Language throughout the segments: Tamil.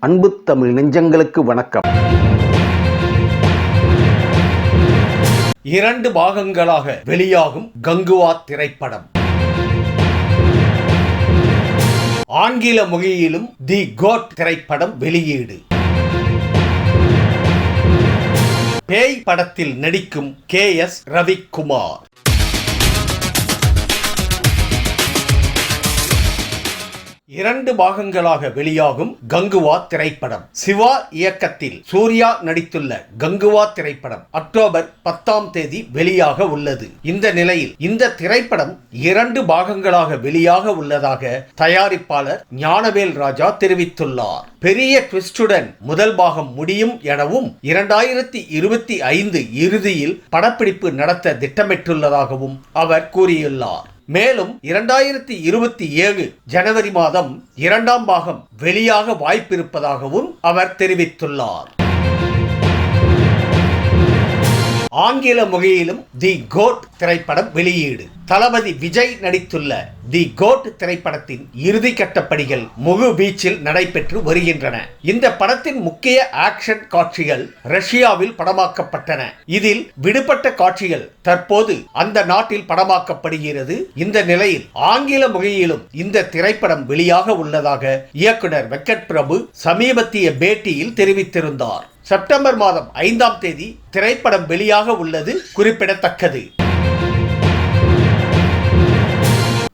அன்பு தமிழ் நெஞ்சங்களுக்கு வணக்கம். இரண்டு பாகங்களாக வெளியாகும் கங்குவா திரைப்படம். ஆங்கில மொழியிலும் தி கோட் திரைப்படம் வெளியீடு. பேய் படத்தில் நடிக்கும் கே எஸ் ரவிக்குமார். இரண்டு பாகங்களாக வெளியாகும் கங்குவா திரைப்படம். சிவா இயக்கத்தில் சூர்யா நடித்துள்ள கங்குவா திரைப்படம் அக்டோபர் பத்தாம் தேதி வெளியாக உள்ளது. இந்த நிலையில் இந்த திரைப்படம் இரண்டு பாகங்களாக வெளியாக உள்ளதாக தயாரிப்பாளர் ஞானவேல் ராஜா தெரிவித்துள்ளார். பெரிய ட்விஸ்டுடன் முதல் பாகம் முடியும் எனவும் இரண்டாயிரத்தி இருபத்தி ஐந்து இறுதியில் படப்பிடிப்பு நடத்த திட்டமிட்டுள்ளதாகவும் அவர் கூறியுள்ளார். மேலும் இரண்டாயிரத்தி இருபத்தி ஏழு ஜனவரி மாதம் இரண்டாம் பாகம் வெளியாக வாய்ப்பிருப்பதாகவும் அவர் தெரிவித்துள்ளார். ஆங்கில மொழியிலும் தி கோட் திரைப்படம் வெளியீடு. தளபதி விஜய் நடித்துள்ள தி கோட் திரைப்படத்தின் இறுதி கட்டப்படிகள் முழு பீச்சில் நடைபெற்று வருகின்றன. இந்த படத்தின் முக்கிய ஆக்ஷன் காட்சிகள் ரஷ்யாவில் படமாக்கப்பட்டன. இதில் விடுபட்ட காட்சிகள் தற்போது அந்த நாட்டில் படமாக்கப்படுகிறது. இந்த நிலையில் ஆங்கில மொழியிலும் இந்த திரைப்படம் வெளியாக உள்ளதாக இயக்குனர் வெங்கட் பிரபு சமீபத்திய பேட்டியில் தெரிவித்திருந்தார். செப்டம்பர் மாதம் ஐந்தாம் தேதி திரைப்படம் வெளியாக உள்ளது குறிப்பிடத்தக்கது.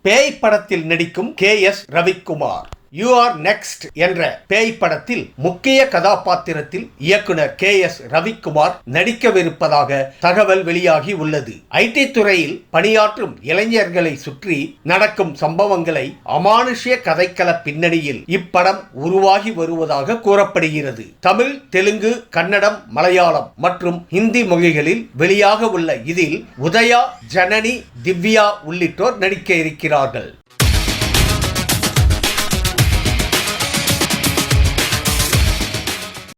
பேய் படத்தில் நடிக்கும் K S Ravikumar. You are next என்ற பேய் படத்தில் முக்கிய கதாபாத்திரத்தில் இயக்குனர் கே எஸ் ரவிக்குமார் நடிக்கவிருப்பதாக தகவல் வெளியாகி உள்ளது. ஐடி துறையில் பணியாற்றும் இளைஞர்களை சுற்றி நடக்கும் சம்பவங்களை அமானுஷ்ய கதைக்கள பின்னணியில் இப்படம் உருவாகி வருவதாக கூறப்படுகிறது. தமிழ் தெலுங்கு கன்னடம் மலையாளம் மற்றும் ஹிந்தி மொழிகளில் வெளியாக உள்ள இதில் உதயா ஜனனி திவ்யா உள்ளிட்டோர் நடிக்க இருக்கிறார்கள்.